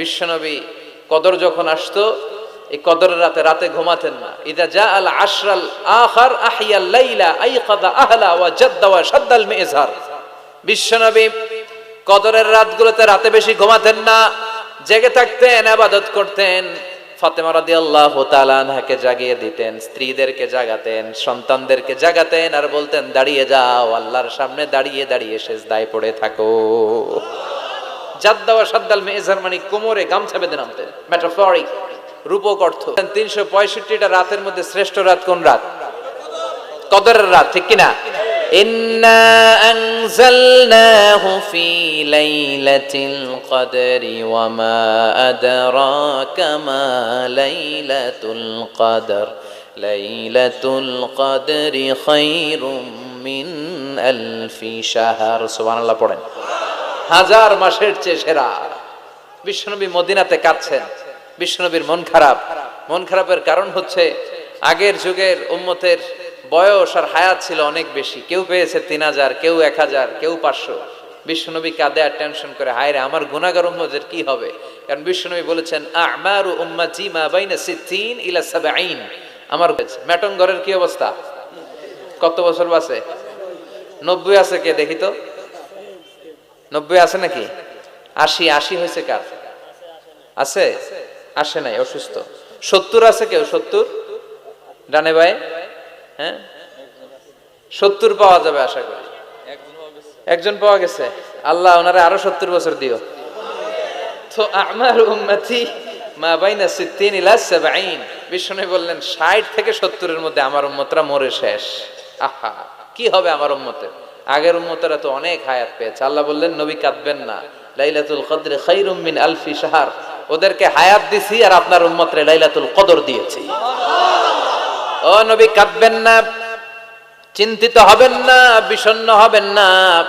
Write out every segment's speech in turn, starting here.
বিশ্বনবী কদর যখন আসতো, এই কদরের রাতে রাতে ঘুমাতেন না। ইদা জা আল আশরাল আখার আহিয়াল লাইলা আইকাদা আহলা ওয়া জাদ্দা ওয়া শাদ্দাল মিজহার বিশ্বনবী কদরের রাতগুলোতে রাতে বেশি ঘুমাতেন না, জেগে থাকতেন, আবাদত করতেন। ফাতেমা রাদিয়াল্লাহু তাআলা আনহাকে জাগিয়ে দিতেন, স্ত্রীদেরকে জাগাতেন, সন্তানদেরকে জাগাতেন আর বলতেন, দাঁড়িয়ে যাও, আল্লাহর সামনে দাঁড়িয়ে দাঁড়িয়ে সেজদায় পড়ে থাকো। জাদ্দাওয়া সাদ্দাল মেজার মানে কোমরে গামছা বেঁধে নামতেন। মেটাফরিক রূপক অর্থ। তিনশো পঁয়ষট্টিটা রাতের মধ্যে শ্রেষ্ঠ রাত কোন রাত? কদরের রাত, ঠিক কিনা? লাইলাতিল কদরি ওয়া মা আদরাকা মা লাইলাতুল কদর। লাইলাতুল কদরি খায়রুম মিন আলফি শাহর। সুবহানাল্লাহ, পড়েন। হাজার মাসের চেয়ে সেরা। বিশ্বনবী মদিনাতে কাঁদছেন। বিশ্বনবীর মন খারাপ। মন খারাপের কারণ হচ্ছে আগের যুগের উম্মতের বয়স আর হায়াত ছিল অনেক বেশি। কেউ পেয়েছে তিন হাজার, কেউ এক হাজার, কেউ পাঁচশো। বিশ্বনবী কাঁদে আর টেনশন করে হায়রে আমার গুণাগার উম্মতের কি হবে? কারণ বিশ্বনবী বলেছেন, আমার উম্মা জি মা বাইনা সিদ্দিন ইলা সাবাইন আমার ম্যাটন ঘরের কি অবস্থা? কত বছর বাসে নব্বই আছে কে, দেখি তো। নব্বই আছে নাকি? আশি আশি হয়েছে কার? আছে? আসে নাই, অসুস্থ। সত্তর আছে কেউ? সত্তর? ডানে ভাই? হ্যাঁ? সত্তর পাওয়া যাবে আশা করি। একজন পাওয়া গেছে। আল্লাহ ওনারা আরও সত্তর বছর দিও। তো আমার উম্মতি মা বাইনা সিদ্দিন ইলা সাবাইন বিষ্ণু বললেন, ষাট থেকে সত্তরের মধ্যে আমার উম্মতরা মরে শেষ। আহা, কি হবে আমার উম্মতের? আগের উম্মতেরা তো অনেক হায়াত পেয়েছে। আল্লাহ বললেন, নবী কাঁদবেন না। লাইলাতুল কদরে খাইরুম আলফি শাহর। ওদেরকে হায়াত দিছি আর আপনার উম্মতরে লাইলাতুল কদর দিয়েছি। ও নবী, কাঁদবেন না। চিন্তিত হবেন না, বিষণ্ণ হবেন না।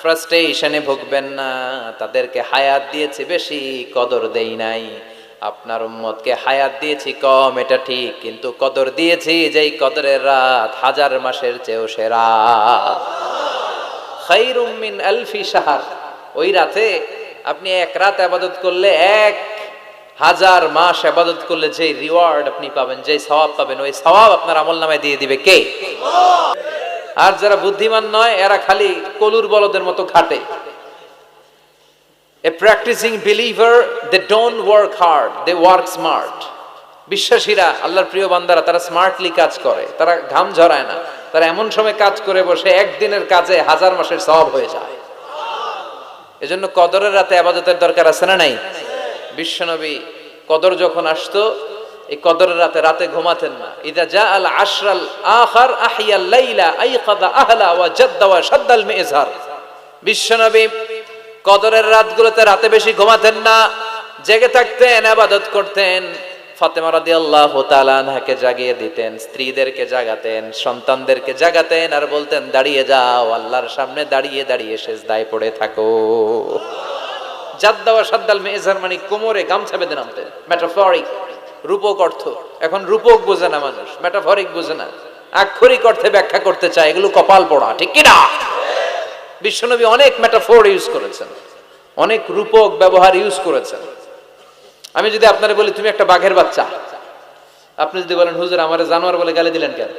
ফ্রাস্ট্রেশনে ভুগবেন না। তাদেরকে হায়াত দিয়েছি, বেশি কদর দেই নাই। আপনার উম্মতকে হায়াত দিয়েছি, কম, এটা ঠিক। কিন্তু কদর দিয়েছি, যেই কদরের রাত হাজার মাসের চেয়েও সেরা। আলফি ওই রাতে আপনি এক রাত আবাদত করলে এক হাজার মাস আবাদত করলে যে রিওয়ার্ড আপনি পাবেন, যে সওয়াব পাবেন, ওই সওয়াব আপনার আমল নামায় দিয়ে দিবে কে? আর যারা বুদ্ধিমান নয়, এরা খালি কলুর বলদের মতো খাটে। A practicing believer they don't work hard they work smart বিশ্বাসীরা, আল্লাহর প্রিয় বান্দারা, তারা স্মার্টলি কাজ করে, তারা ঘাম ঝরায় না। তারা এমন সময় কাজ করে বসে, একদিনের কাজে হাজার মাসের সব হয়ে যায়। এজন্য কদরের রাতে আবাদতের দরকার আছে না নাই? বিশ্বনবী কদর যখন আসতো, এই কদরের রাতে রাতে ঘুমাতেন না। ইদা যা আল আশরাল আখার আহিয়াল লাইলা আইকাদা আহলা ওয়া জাদ্দা ওয়া মিজহার বিশ্বনবী কদরের রাতগুলোতে রাতে বেশি ঘুমাতেন না, জেগে থাকতেন, আবাদত করতেন। ফাতেমা রাদিয়াল্লাহু তাআলা আনহাকে জাগিয়ে দিতেন, স্ত্রীদেরকে জাগাতেন, সন্তানদেরকে জাগাতেন আর বলতেন, দাঁড়িয়ে যাও, আল্লাহর সামনে দাঁড়িয়ে দাঁড়িয়ে শেষ সেজদায় পড়ে থাকো। জাদ্দাওয়া সাদ্দাল মেজার মানে কোমরে গামছা বেঁধে নামতেন মেটাফরিক রূপক অর্থ। এখন রূপক বোঝে না মানুষ মেটাফরিক বোঝে না। আক্ষরিক অর্থে ব্যাখ্যা করতে চায়, এগুলো কপাল পড়া, ঠিক কিনা? বিশ্বনবী অনেক মেটাফোর ইউজ করেছেন, অনেক রূপক ব্যবহার ইউজ করেছেন। আমি যদি আপনারে বলি, তুমি একটা বাঘের বাচ্চা। আপনি যদি বলেন, হুজুর, আমারে জানোয়ার বলে গালি দিলেন কেন?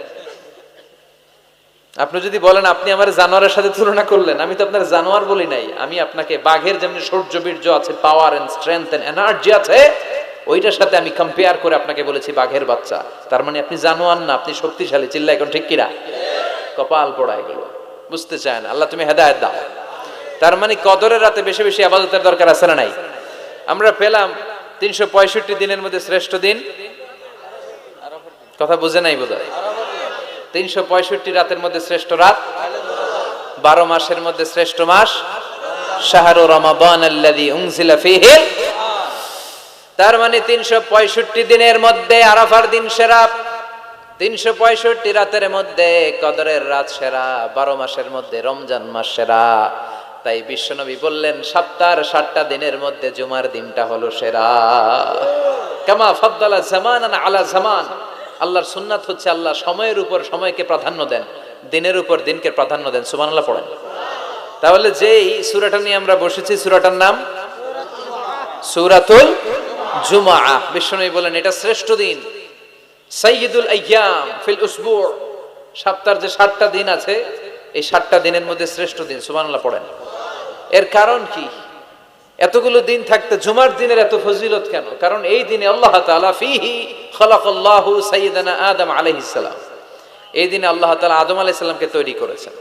আপনি যদি বলেন, আপনি আমার জানোয়ারের সাথে তুলনা করলেন। আমি তো আপনার জানোয়ার বলি নাই। আমি আপনাকে বাঘের যেমনি সৌর্য, বীর্য আছে power and strength and energy আছে, ওইটার সাথে আমি কম্পেয়ার করে আপনাকে বলেছি বাঘের বাচ্চা। তার মানে আপনি জানোয়ার না, আপনি শক্তিশালী। চিল্লা এখন ঠিক কিনা? কপাল পড়া এগুলো বুঝতে চায় না। আল্লাহ, তুমি হেদায়ত দাও। তার মানে কদরের রাতে বেশি বেশি আবাদতের দরকার আছে না নাই? আমরা পেলাম তিনশো পঁয়ষট্টি দিনের মধ্যে শ্রেষ্ঠ দিন? কথা বুঝে নাই বোধ তিনশো পঁয়ষট্টি রাতের মধ্যে শ্রেষ্ঠ রাত, বারো মাসের মধ্যে শ্রেষ্ঠ মাস তার মানে তিনশো পঁয়ষট্টি দিনের মধ্যে আরাফার দিন সেরা, তিনশো পঁয়ষট্টি রাতের মধ্যে কদরের রাত সেরা, বারো মাসের মধ্যে রমজান মাস সেরা। তাই বিশ্বনবী বললেন সপ্তাহের সাতটা দিনের মধ্যে জুমার দিনটা হলো সেরা। কামা ফদ্দালা জামান আলা জামান। আল্লাহর সুন্নাত হচ্ছে আল্লাহ সময়ের উপর সময়কে প্রাধান্য দেন, দিনের উপর দিনকে প্রাধান্য দেন। সুবহানাল্লাহ পড়েন। তাহলে যেই সূরাটা নিয়ে আমরা বসেছি, সুরাটার নাম সুরাতুল জুমা বিশ্বনবী বলেন এটা শ্রেষ্ঠ দিন। সাইয়্যিদুল আইয়াম ফিল উসবু। সপ্তাহের যে সাতটা দিন আছে, এই সাতটা দিনের মধ্যে শ্রেষ্ঠ দিন। সুবহানাল্লাহ পড়েন। এর কারণ কি? এতগুলো দিন থাকতে জুমার দিনের এত ফজিলত কেন? কারণ এই দিনে আল্লাহ ফিহি খালাকাল্লাহু সাইয়্যিদানা আদম আলাইহিস সালাম। এই দিনে আল্লাহ তাআলা আদম আলাইহিস সালামকে তৈরি করেছেন।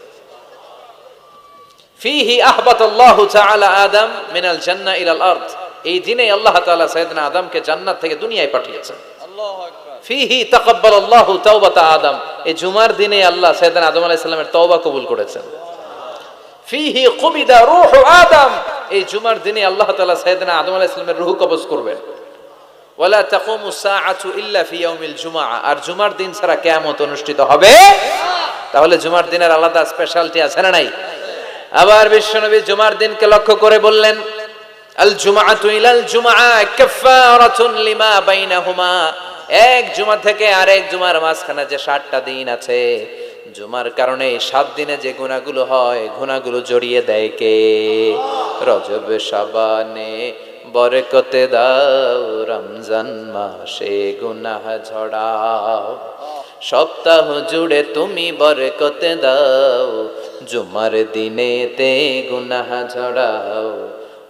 ফিহি আহবাত আল্লাহ তাআলা আদম মিনাল জান্নাহ ইলাল আরদ। এই দিনে আল্লাহ তাআলা সাইয়েদনা আদমকে জান্নাত থেকে দুনিয়ায় পাঠিয়েছেন। ফিহি আল্লাহু তাওবাতা আদম। এই জুমার দিনে আল্লাহ সাইয়েদনা আদম আলাইহিস সালামের তওবা কবুল করেছেন। ফিহি কুবিদা রূহ আদম। এই জুমার দিনে আল্লাহ তাআলা সাইয়েদনা আদম আলাইহিস সালামের রূহ কবজ করবেন। ওয়ালা তাকুমু সাআতু ইল্লা ফি ইয়াউমিল জুমআ। আর জুমার দিন ছাড়া কিয়ামত অনুষ্ঠিত হবে? তাহলে জুমার দিনের আলাদা স্পেশালিটি আছে না নাই? আবার বিশ্বনবী জুমার দিনকে লক্ষ্য করে বললেন, আল জুমাআতু ইলাল জুমআ কাফফারাতুন লিমা বাইনাহুমা। এক জুমা থেকে আরেক জুমার মাঝখানে যে সাতটা দিন আছে জুমার কারণে সাত দিনে যে গুণাগুলো হয়, গুণাগুলো জড়িয়ে দেয় কে? রজব সাবানে বরকতে দাও, রমজান মাসে গুনাহ ঝড়াও। সপ্তাহ জুড়ে তুমি বরকতে দাও, জুমার দিনে তে গুনাহ ঝড়াও।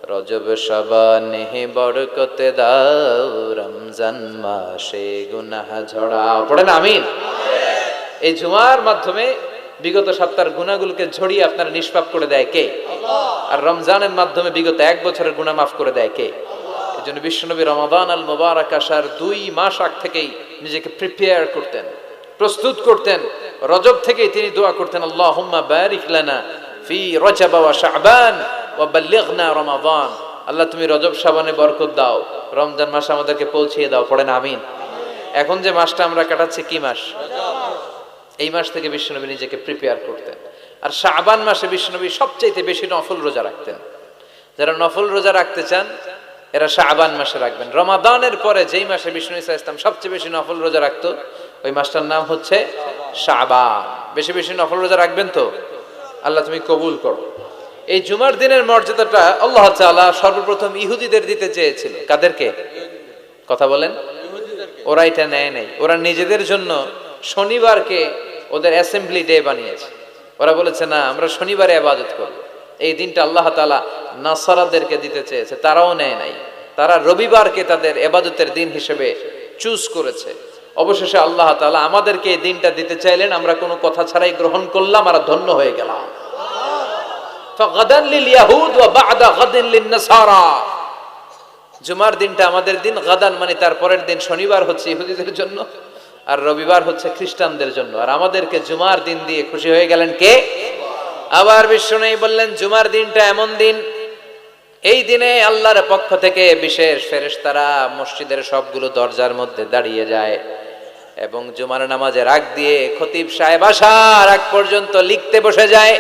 রজব সাবানে বরকতে দাও, রমজান মাসে গুনাহ ঝড়াও। পড়ে পড়েন আমিন। এই জুমার মাধ্যমে বিগত সপ্তাহের গুণাগুলোকে ঝরিয়ে আপনার নিষ্পাপ করে দেয় কে? আর রমজানের মাধ্যমে বিগত এক বছরের গুণা মাফ করে দেয় কে? এই জন্য বিশ্বনবী রমাদান আল মোবারক আসার দুই মাস আগ থেকেই নিজেকে প্রিপেয়ার করতেন প্রস্তুত করতেন। রজব থেকেই তিনি দোয়া করতেন আল্লাহ বারিক লানা ফি রজব ওয়া শাবান ওয়া বাল্লিগনা রমাদান। আল্লাহ তুমি রজব শাবানে বরকত দাও রমজান মাস আমাদেরকে পৌঁছিয়ে দাও পড়েন আমিন। এখন যে মাসটা আমরা কাটাচ্ছি কি মাস? এই মাস থেকে বিশ্বনবী নিজেকে প্রিপেয়ার করতেন। আর শাবান মাসে বিশ্বনবী সবচাইতে বেশি নফল রোজা রাখতেন। যারা নফল রোজা রাখতে চান, এরা শাবান মাসে রাখবেন। রমাদানের পরে যেই মাসে বিষ্ণু ইসা ইসলাম সবচেয়ে বেশি নফল রোজা রাখতো, ওই মাসটার নাম হচ্ছে শাবান। বেশি বেশি নফল রোজা রাখবেন তো? আল্লাহ তুমি কবুল করো। এই জুমার দিনের মর্যাদাটা আল্লাহ তাআলা সর্বপ্রথম ইহুদিদের দিতে চেয়েছিল। কাদেরকে? কথা বলেন। ওরা এটা নেয় নাই। ওরা নিজেদের জন্য শনিবারকে ওদের অ্যাসেম্বলি ডে বানিয়েছে। ওরা বলেছে, না, আমরা শনিবারে আবাদত করব। এই দিনটা আল্লাহ তালা নাসারাদেরকে দিতে চেয়েছে, তারাও নেয় নাই। তারা রবিবারকে তাদের এবাদতের দিন হিসেবে চুজ করেছে। অবশেষে আল্লাহ তালা আমাদেরকে এই দিনটা দিতে চাইলেন, আমরা কোনো কথা ছাড়াই গ্রহণ করলাম আর ধন্য হয়ে গেলাম। জুমার দিনটা আমাদের দিন, গাদান মানে তারপরের দিন, শনিবার হচ্ছে ইহুদিদের জন্য। আর রবিবার হচ্ছে খ্রিস্টানদের জন্য। আর আমাদেরকে জুমার দিন দিয়ে খুশি হয়ে গেলেন কে? আবার বিষ্ণু বললেন, জুমার দিনটা এমন দিন, এই দিনে আল্লাহর পক্ষ থেকে বিশেষ ফেরেশতারা মসজিদের সবগুলো দরজার মধ্যে দাঁড়িয়ে যায় এবং জুমার নামাজের আগ দিয়ে খতিব সাহেব আসার আগ পর্যন্ত লিখতে বসে যায়।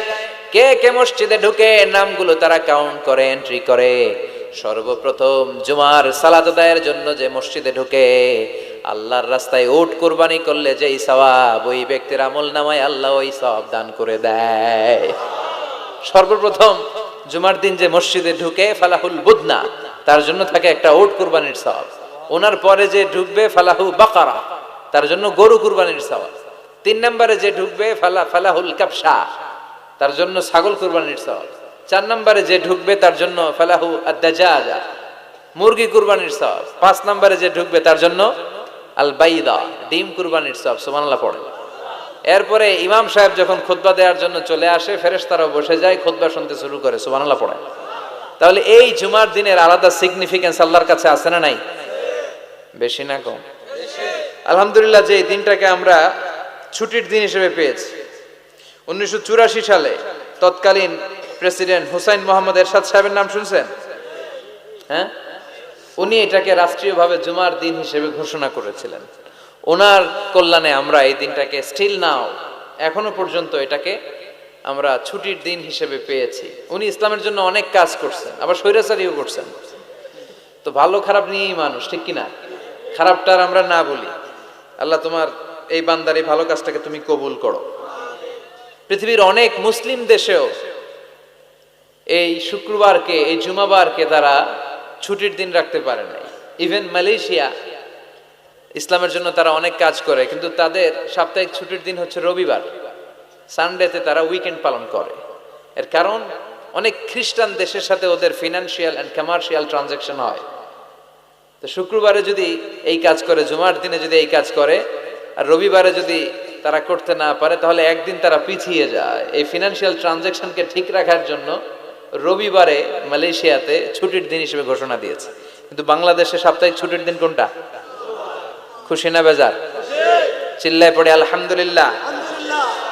কে কে মসজিদে ঢুকে নামগুলো তারা কাউন্ট করে এন্ট্রি করে। সর্বপ্রথম জুমার আদায়ের জন্য যে মসজিদে ঢুকে আল্লাহর রাস্তায় ওট কোরবানি করলে যেই সওয়াব, ওই ব্যক্তির আমল নামায় আল্লাহ ওই সওয়াব দান করে দেয়। সর্বপ্রথম জুমার দিন যে মসজিদে ঢুকে ফালাহুল বুদনা, তার জন্য থাকে একটা ওট কুরবানির সওয়াব। ওনার পরে যে ঢুকবে ফালাহু বাকারা, তার জন্য গরু কুরবানির সওয়াব। তিন নম্বরে যে ঢুকবে ফালা, ফালাহুল কাপসা তার জন্য ছাগল কুরবানির সওয়াব। চার নম্বরে যে ঢুকবে, তার জন্য ফালাহু আদাজা মুরগি কুরবানির সওয়াব। পাঁচ নম্বরে যে ঢুকবে, তার জন্য আল বাইদা ডিম কুরবানির সওয়াব সুবহানাল্লাহ, পড়ে। এরপরে ইমাম সাহেব যখন খুতবা দেওয়ার জন্য চলে আসে, ফেরেশতারাও বসে যায়, খুতবা শুনতে শুরু করে, সুবহানাল্লাহ, পড়ে। তাহলে এই জুমার দিনের আলাদা সিগনিফিকেন্স আল্লাহর কাছে আছে না নাই? বেশি না কম। আলহামদুলিল্লাহ যে দিনটাকে আমরা ছুটির দিন হিসেবে পেয়েছি, উনিশশো চুরাশি সালে তৎকালীন প্রেসিডেন্ট হুসাইন মোহাম্মদ এরশাদ সাহেবের নাম শুনছেন? হ্যাঁ? উনি এটাকে রাষ্ট্রীয়ভাবে জুমার দিন হিসেবে ঘোষণা করেছিলেন। ওনার কল্যাণে আমরা এই দিনটাকে স্টিল নাও এখনও পর্যন্ত এটাকে আমরা ছুটির দিন হিসেবে পেয়েছি। উনি ইসলামের জন্য অনেক কাজ করছেন, আবার স্বৈরাচারীও করছেন। তো ভালো খারাপ নিয়েই মানুষ, ঠিক কিনা? খারাপটার আমরা না বলি। আল্লাহ তোমার এই বান্দার এই ভালো কাজটাকে তুমি কবুল করো। পৃথিবীর অনেক মুসলিম দেশেও এই শুক্রবারকে, এই জুমাবারকে তারা ছুটির দিন রাখতে পারে নাই। ইভেন মালয়েশিয়া, ইসলামের জন্য তারা অনেক কাজ করে, কিন্তু তাদের সাপ্তাহিক ছুটির দিন হচ্ছে রবিবার। সানডেতে তারা উইকেন্ড পালন করে। এর কারণ, অনেক খ্রিস্টান দেশের সাথে ওদের ফিনান্সিয়াল অ্যান্ড কমার্শিয়াল ট্রানজ্যাকশন হয়। তো শুক্রবারে যদি এই কাজ করে, জুমার দিনে যদি এই কাজ করে, আর রবিবারে যদি তারা করতে না পারে, তাহলে একদিন তারা পিছিয়ে যায়। এই ফিনান্সিয়াল ট্রানজ্যাকশনকে ঠিক রাখার জন্য রবিবারে মালয়েশিয়াতে ছুটির দিন হিসেবে ঘোষণা দিয়েছে। কিন্তু বাংলাদেশে সাপ্তাহিক ছুটির দিন কোনটা? খুশি না বেজার। চিল্লায় পড়ে আলহামদুলিল্লাহ।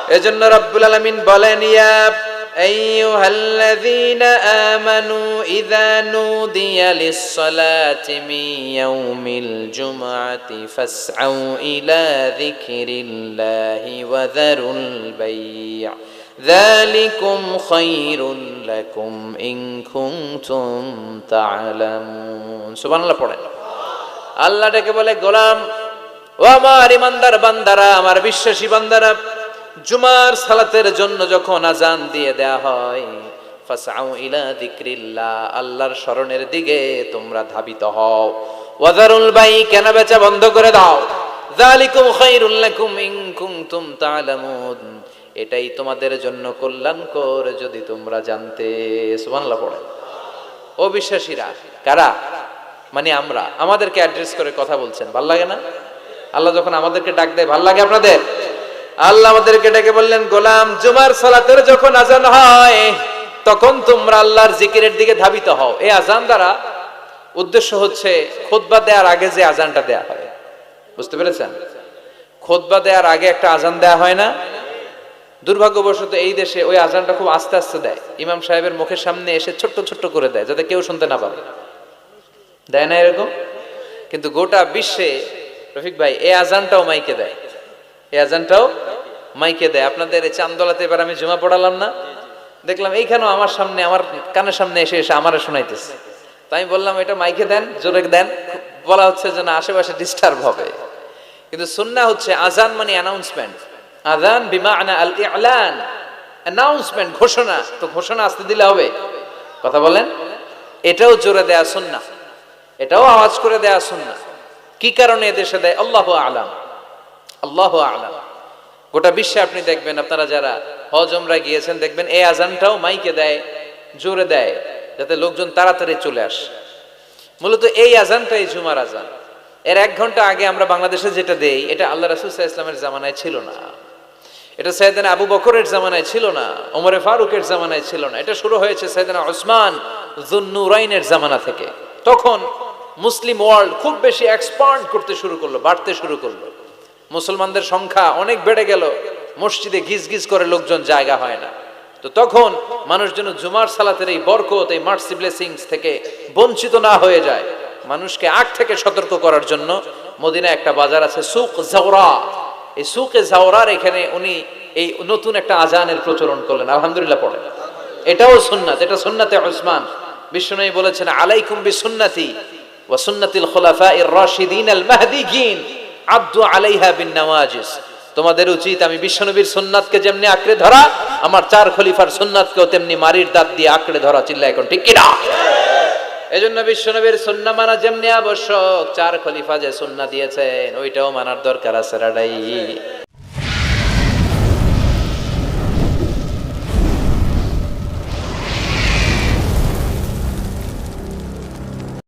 এজন্য রব্বুল আলামিন বলেন ইয়া আইয়ুহাল্লাযীনা আমানু ইযা নুদিয়া লিস-সালাতি মিন ইয়াউমিল জুমআতি ফাসআউ ইলা যিকরিল্লাহি ওয়া যারুল বাই' ذلكم خير لكم إن كنتم تعلمون سبحان الله পড়েন আল্লাহ ডেকে বলে গোলাম ও আমার ইমানদার বান্দারা আমার বিশ্বাসী বান্দারা জুমার সালাতের জন্য যখন আজান দিয়ে দেয়া হয় ফাসাউ ইলা যিকরিল্লাহ আল্লাহর স্মরণের দিকে তোমরা ধাবিত হও ওয়াজারুল বাই কেনা বেচা বন্ধ করে দাও যালিকুম খায়রুল লাকুম ইন কুনতুম তা'লামুন এটাই তোমাদের জন্য কল্যাণকর যদি তোমরা জানতে। সুবহানাল্লাহ পড়ে। অবিশ্বাসীরা, কারা? মানে আমরা। আমাদেরকে অ্যাড্রেস করে কথা বলছেন। ভালো লাগে না? আল্লাহ যখন আমাদেরকে ডাক দেয়, ভালো লাগে আপনাদের? আল্লাহ আমাদেরকে ডেকে বললেন, গোলাম, জুমার সালাতের যখন আজান হয়, তখন তোমরা আল্লাহর জিকিরের দিকে ধাবিত হও। এই আজান দ্বারা উদ্দেশ্য হচ্ছে খোদবা দেওয়ার আগে যে আজানটা দেয়া হয়। বুঝতে পেরেছেন? খোদবা দেওয়ার আগে একটা আজান দেয়া হয় না? দুর্ভাগ্যবশত এই দেশে ওই আজানটা খুব আস্তে আস্তে দেয়। ইমাম সাহেবের মুখের সামনে এসে ছোট্ট ছোট্ট করে দেয়, যাতে কেউ শুনতে না পারে। দেয় না এরকম? কিন্তু গোটা বিশ্বে, রফিক ভাই, এই আজানটাও মাইকে দেয়। এই আজানটাও মাইকে দেয়। আপনাদের এই চান্দলাতে এবার আমি জমা পড়ালাম না? দেখলাম এইখানেও আমার সামনে, আমার কানের সামনে এসে এসে আমারে শোনাইতেছে। তাই আমি বললাম, এটা মাইকে দেন, জোরে দেন। বলা হচ্ছে যে না আশেপাশে ডিস্টার্ব হবে। কিন্তু সুন্না হচ্ছে আজান মানে অ্যানাউন্সমেন্ট আজান বিমা আনা আল ইলান অ্যানাউন্সমেন্ট ঘোষণা। তো ঘোষণা আসতে দিলে হবে। কথা বলেন? এটাও জোরে দেয়া সুন্না এটাও আওয়াজ করে দেয়া সুন্না কি কারণে এদেশে দেয়? আল্লাহ আলাম। আল্লাহ আলাম। গোটা বিশ্বে আপনি দেখবেন, আপনারা যারা হজমরা গিয়েছেন, দেখবেন এই আজানটাও মাইকে দেয়, জোরে দেয়, যাতে লোকজন তাড়াতাড়ি চলে আসে। মূলত এই আজানটাই জুমার আজান এর এক ঘণ্টা আগে আমরা বাংলাদেশে যেটা দেই, এটা আল্লাহ রাসুল ইসলামের জামানায় ছিল না। এটা সৈয়দানা আবু বকরের জামানায় ছিল না, ওমরে ফারুকের জামানায় ছিল না। এটা শুরু হয়েছে সৈয়দানা ওসমান জুন্নুরাইনের জামানা থেকে। তখন মুসলিম ওয়ার্ল্ড খুব বেশি এক্সপান্ড করতে শুরু করল, বাড়তে শুরু করল। মুসলমানদের সংখ্যা অনেক বেড়ে গেল, মসজিদে গিজ গিজ করে লোকজন জায়গা হয় না। তো তখন মানুষ যেন জুমার সালাতের এই বরকত, এই মার্সি ব্লেসিংস থেকে বঞ্চিত না হয়ে যায়। মানুষকে আগ থেকে সতর্ক করার জন্য মদিনা একটা বাজার আছে, সুক জাওরা। এই সুকে জাওরার এখানে উনি এই নতুন একটা আজানের প্রচলন করলেন, আলহামদুলিল্লাহ পড়েন এটাও সুন্নাত, এটা সুন্নাতে উসমান। বিষ্ণু বলেছেন, আলাইকুম বি সুন্নাতি ওয়া সুন্নাতিল খুলাফা ইর রাশিদিন আল মাহদিগিন, আব্দু আলাইহা বিন নওয়াজিস। তোমাদের উচিত আমি বিশ্বনবীর সুন্নাতকে যেমনি আঁকড়ে ধরা, আমার চার খলিফার সুন্নাতকেও তেমনি মারির দাঁত দিয়ে আঁকড়ে ধরা চিল্লা এখন ঠিক কিনা? এজন্য বিশ্বনবীর সুন্না মানা যেমনি আবশ্যক, চার খলিফা যে সুন্না দিয়েছেন, ওইটাও মানার দরকার আছে রাডাই